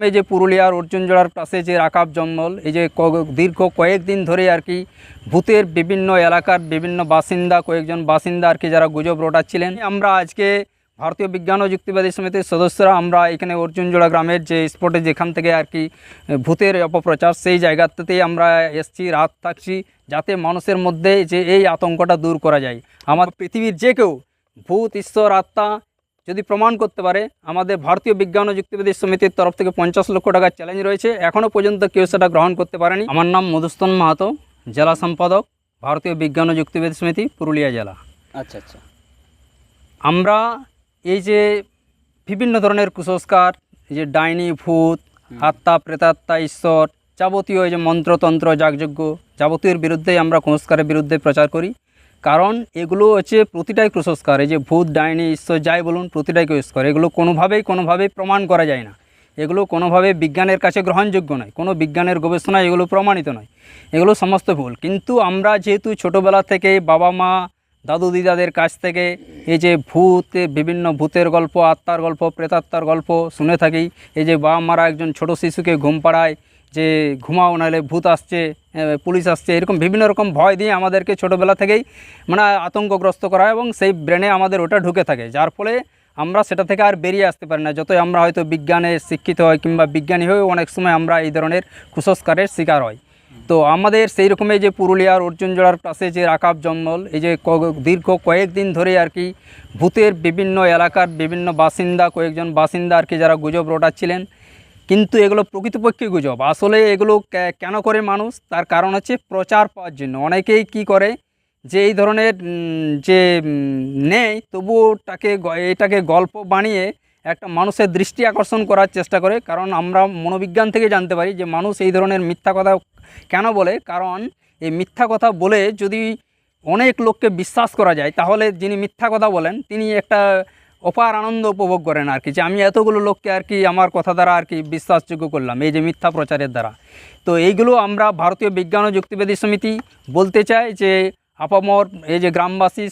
এই যে পুরুলিয়ার অর্জুনজোড়ার পাশে যে রাকাব জঙ্গল, এই যে দীর্ঘ কয়েকদিন ধরে আর কি ভূতের বিভিন্ন এলাকার বিভিন্ন বাসিন্দা, কয়েকজন বাসিন্দা আর কি যারা গুজব রটাচ্ছিলেন। আমরা আজকে ভারতীয় বিজ্ঞান ও যুক্তিবাদী সমিতির সদস্যরা আমরা এখানে অর্জুনজোড়া গ্রামের যে স্পটে যেখান থেকে আর কি ভূতের অপপ্রচার, সেই জায়গাতেই আমরা এসছি, রাত থাকছি, যাতে মানুষের মধ্যে যে এই আতঙ্কটা দূর করা যায়। আমার পৃথিবীর যে কেউ ভূত, ঈশ্বর, আত্মা যদি প্রমাণ করতে পারে আমাদের ভারতীয় বিজ্ঞান ও যুক্তিবাদী সমিতির তরফ থেকে পঞ্চাশ লক্ষ টাকার চ্যালেঞ্জ রয়েছে। এখনও পর্যন্ত কেউ সেটা গ্রহণ করতে পারেনি। আমার নাম মধুস্তন মাহাতো জেলা সম্পাদক ভারতীয় বিজ্ঞান ও যুক্তিবাদী সমিতি পুরুলিয়া জেলা। আচ্ছা আচ্ছা। আমরা এই যে বিভিন্ন ধরনের কুসংস্কার এই যে ডাইনি ভূত আত্মা প্রেতাত্মা ঈশ্বর যাবতীয় এই যে মন্ত্রতন্ত্র যাগযজ্ঞ যাবতীয়ের বিরুদ্ধে আমরা কুসংস্কারের বিরুদ্ধে প্রচার করি। কারণ এগুলো হচ্ছে প্রতিটাই কুসংস্কার এই যে ভূত, ডাইনি, ঈশ্বর, যাই বলুন, প্রতিটাই কুসংস্কার এগুলো কোনোভাবেই কোনোভাবেই প্রমাণ করা যায় না। এগুলো কোনোভাবে বিজ্ঞানের কাছে গ্রহণযোগ্য নয়। কোনো বিজ্ঞানের গবেষণায় এগুলো প্রমাণিত নয়। এগুলো সমস্ত ভুল। কিন্তু আমরা যেহেতু ছোটোবেলা থেকে বাবা মা, দাদু দিদাদের কাছ থেকে এই যে ভূত, বিভিন্ন ভূতের গল্প, আত্মার গল্প, প্রেতাত্মার গল্প শুনে থাকি। এই যে বাবা মারা একজন ছোট শিশুকে ঘুম পাড়ায় যে ঘুমাও, নাহলে ভূত আসছে পুলিশ আসছে, এরকম বিভিন্ন রকম ভয় দিয়ে আমাদেরকে ছোটোবেলা থেকেই মানে আতঙ্কগ্রস্ত করা এবং সেই ব্রেনে আমাদের ওটা ঢুকে থাকে। যার ফলে আমরা সেটা থেকে আর বেরিয়ে আসতে পারি না। যতই আমরা হয়তো বিজ্ঞানে শিক্ষিত হয় কিংবা বিজ্ঞানী হয়েও অনেক সময় আমরা এই ধরনের কুসংস্কারের শিকার হয় তো আমাদের সেই রকমই যে পুরুলিয়ার অর্জুনজোড়ার পাশে যে রাকাব জঙ্গল, এই যে দীর্ঘ কয়েকদিন ধরে আর কি ভূতের বিভিন্ন এলাকার বিভিন্ন বাসিন্দা, কয়েকজন বাসিন্দা আর কি যারা গুজব রটাচ্ছিলেন কিন্তু এগুলো প্রকৃতপক্ষে গুজব। আসলে এগুলো কেন করে মানুষ? তার কারণ হচ্ছে প্রচার পাওয়ার জন্য। অনেকেই কি করে? যে এই ধরনের যে নেই তবুও তাকে এটাকে গল্প বানিয়ে একটা মানুষের দৃষ্টি আকর্ষণ করার চেষ্টা করে। কারণ আমরা মনোবিজ্ঞান থেকে জানতে পারি যে মানুষ এই ধরনের মিথ্যা কথা কেন বলে। কারণ এই মিথ্যা কথা বলে যদি অনেক লোককে বিশ্বাস করা যায়, তাহলে যিনি মিথ্যা কথা বলেন, তিনি একটা অপার আনন্দ উপভোগ করেন আর কি, যে আমি এতগুলো লোককে আর কি আমার কথা দ্বারা আর কি বিশ্বাসযোগ্য করলাম, এই যে মিথ্যা প্রচারের দ্বারা। তো এইগুলো আমরা ভারতীয় বিজ্ঞান ও যুক্তিবাদী সমিতি বলতে চাই যে, আপামর এই যে গ্রামবাসী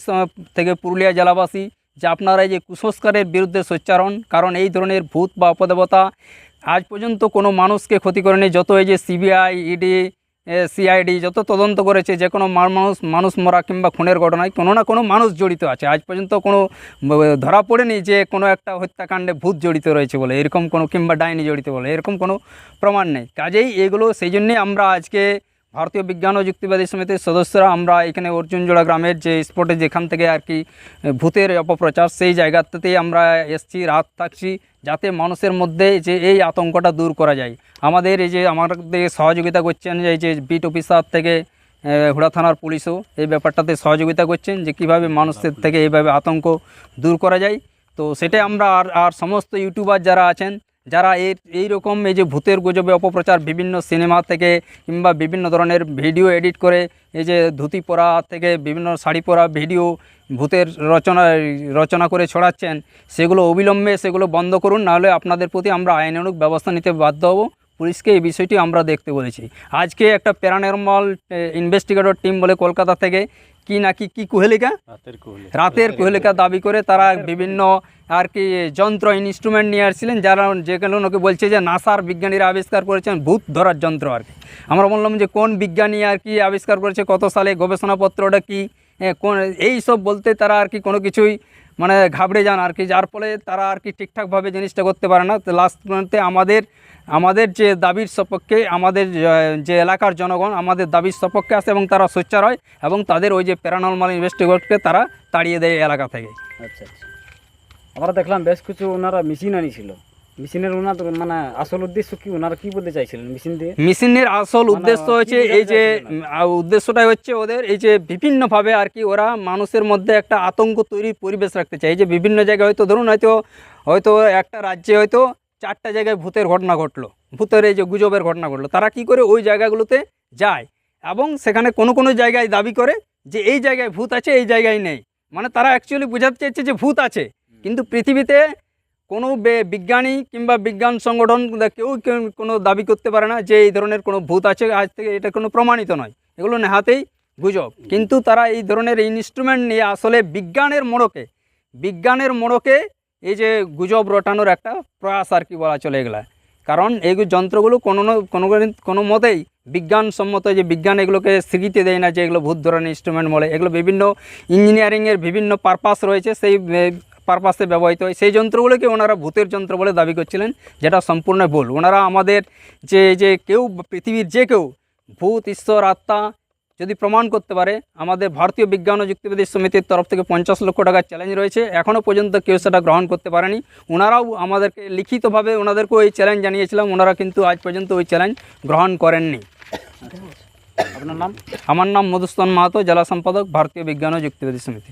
থেকে পুরুলিয়া জেলাবাসী, যে আপনারা এই যে কুসংস্কারের বিরুদ্ধে সোচ্চারণ, কারণ এই ধরনের ভূত বা অপদেবতা আজ পর্যন্ত কোনো মানুষকে ক্ষতি করেনি, যত এই যে সিবিআই, ইডি সিআইডি যত তদন্ত করেছে, যে কোনো মানুষ মানুষ মরা কিংবা খুনের ঘটনায় কোনো না কোনো মানুষ জড়িত আছে। আজ পর্যন্ত কোনো ধরা পড়েনি যে কোনো একটা হত্যাকাণ্ডে ভূত জড়িত রয়েছে বলে, এরকম কোনো কিংবা ডাইনি জড়িত বলে, এরকম কোনো প্রমাণ নেই। কাজেই এগুলো সেই জন্যেই আমরা আজকে ভারতীয় বিজ্ঞান ও যুক্তিবাদী সমিতির সদস্যরা আমরা এখানে অর্জুনজোড়া গ্রামের যে স্পটে যেখান থেকে আর কি ভূতের অপপ্রচার সেই জায়গাতেই আমরা এসছি, রাত থাকছি। যাতে মানুষের মধ্যে যে এই আতঙ্কটা দূর করা যায়। আমাদের এই যে আমাদের সহযোগিতা করছেন এই যে বিট অফিসার থেকে হুড়া থানার পুলিশও এই ব্যাপারটাতে সহযোগিতা করছেন যে কীভাবে মানুষের থেকে এইভাবে আতঙ্ক দূর করা যায়। তো সেটাই আমরা আর আর সমস্ত ইউটিউবার যারা আছেন যারা এই এইরকম এই যে ভূতের গুজবে অপপ্রচার বিভিন্ন সিনেমা থেকে কিংবা বিভিন্ন ধরনের ভিডিও এডিট করে, এই যে ধুতি পরা থেকে বিভিন্ন শাড়ি পরা ভিডিও ভূতের রচনা রচনা করে ছড়াচ্ছেন, সেগুলো অবিলম্বে সেগুলো বন্ধ করুন, নাহলে আপনাদের প্রতি আমরা আইনানুগ ব্যবস্থা নিতে বাধ্য হব। পুলিশকে এই বিষয়টি আমরা দেখতে বলেছি। আজকে একটা প্যারানর্মাল ইনভেস্টিগেটর টিম বলে কলকাতা থেকে কি নাকি কি কুহেলিকা? রাতের কুহেলিকা। কোহেলিকা দাবি করে তারা বিভিন্ন আর কি যন্ত্র ইনস্ট্রুমেন্ট নিয়ে আসছিলেন যারা যে ওনাকে বলছে যে নাসার বিজ্ঞানীরা আবিষ্কার করেছেন ভূত ধরার যন্ত্র আর কি। আমরা বললাম যে কোন বিজ্ঞানী আর কি আবিষ্কার করেছে কত সালে গবেষণাপত্রটা কি কোন এই সব বলতে তারা আর কি কোনো কিছুই মানে ঘাবড়ে যান আর কি, যার ফলে তারা আর কি ঠিকঠাকভাবে জিনিসটা করতে পারে না। তো লাস্ট পর্যন্তে আমাদের আমাদের যে দাবির সপক্ষে আমাদের যে- এলাকার জনগণ আমাদের দাবির সপক্ষে আসে এবং তারা সোচ্চার হয় এবং তাদের ওই যে প্যারানর্মাল ইনভেস্টিগেটকে তারা তাড়িয়ে দেয় এলাকা থেকে। আচ্ছা আচ্ছা। আমরা দেখলাম বেশ কিছু ওনারা মেশিন আনিছিল। মেশিনের ওনার মানে আসল উদ্দেশ্য কি? ওনারা কি বলতে চাইছিলেন মেশিন দিয়ে? মেশিনের আসল উদ্দেশ্য কি হচ্ছে এই যে উদ্দেশ্যটাই হচ্ছে ওদের এই যে বিভিন্নভাবে আর কি ওরা মানুষের মধ্যে একটা আতঙ্ক তৈরির পরিবেশ রাখতে চায়। এই যে বিভিন্ন জায়গায় হয়তো ধরুন হয়তো হয়তো একটা রাজ্যে হয়তো চারটা জায়গায় ভূতের ঘটনা ঘটলো। ভূতের এই যে গুজবের ঘটনা ঘটলো। তারা কি করে ওই জায়গাগুলোতে যায় এবং সেখানে কোনো কোনো জায়গায় দাবি করে যে এই জায়গায় ভূত আছে এই জায়গায় নেই। মানে তারা অ্যাকচুয়ালি বোঝাতে চাইছে যে ভূত আছে। কিন্তু পৃথিবীতে কোনো বিজ্ঞানী কিংবা বিজ্ঞান সংগঠন কেউ কোনো দাবি করতে পারে না যে এই ধরনের কোনো ভূত আছে, আজ থেকে এটা কোনো প্রমাণিত নয়। এগুলো নেহাতেই গুজব। কিন্তু তারা এই ধরনের ইনস্ট্রুমেন্ট নিয়ে আসলে বিজ্ঞানের মোড়কে বিজ্ঞানের মোড়কে এই যে গুজব রটানোর একটা প্রয়াস আর কি বলা চলে এগুলা। কারণ এই যন্ত্রগুলো কোনো কোনো কোনো মতেই বিজ্ঞানসম্মত যে বিজ্ঞান এগুলোকে স্বীকৃতি দেয় না যে এগুলো ভূত ধরনের ইনস্ট্রুমেন্ট বলে। এগুলো বিভিন্ন ইঞ্জিনিয়ারিংয়ের বিভিন্ন পারপাস রয়েছে, সেই পারপাসে ব্যবহৃত হয়। সেই যন্ত্রগুলোকে ওনারা ভূতের যন্ত্র বলে দাবি করছিলেন যেটা সম্পূর্ণ ভুল। ওনারা আমাদের যে যে কেউ পৃথিবীর যে কেউ ভূত ঈশ্বর আত্মা যদি প্রমাণ করতে পারে আমাদের ভারতীয় বিজ্ঞান ও যুক্তিবাদী সমিতির তরফ থেকে পঞ্চাশ লক্ষ টাকার চ্যালেঞ্জ রয়েছে। এখনও পর্যন্ত কেউ সেটা গ্রহণ করতে পারেনি। ওনারাও আমাদেরকে লিখিতভাবে ওনাদেরকে ওই চ্যালেঞ্জ জানিয়েছিলাম। ওনারা কিন্তু আজ পর্যন্ত ওই চ্যালেঞ্জ গ্রহণ করেননি। আপনার নাম? আমার নাম মধুসূদন মাহাতো জেলা সম্পাদক ভারতীয় বিজ্ঞান ও যুক্তিবাদী সমিতি।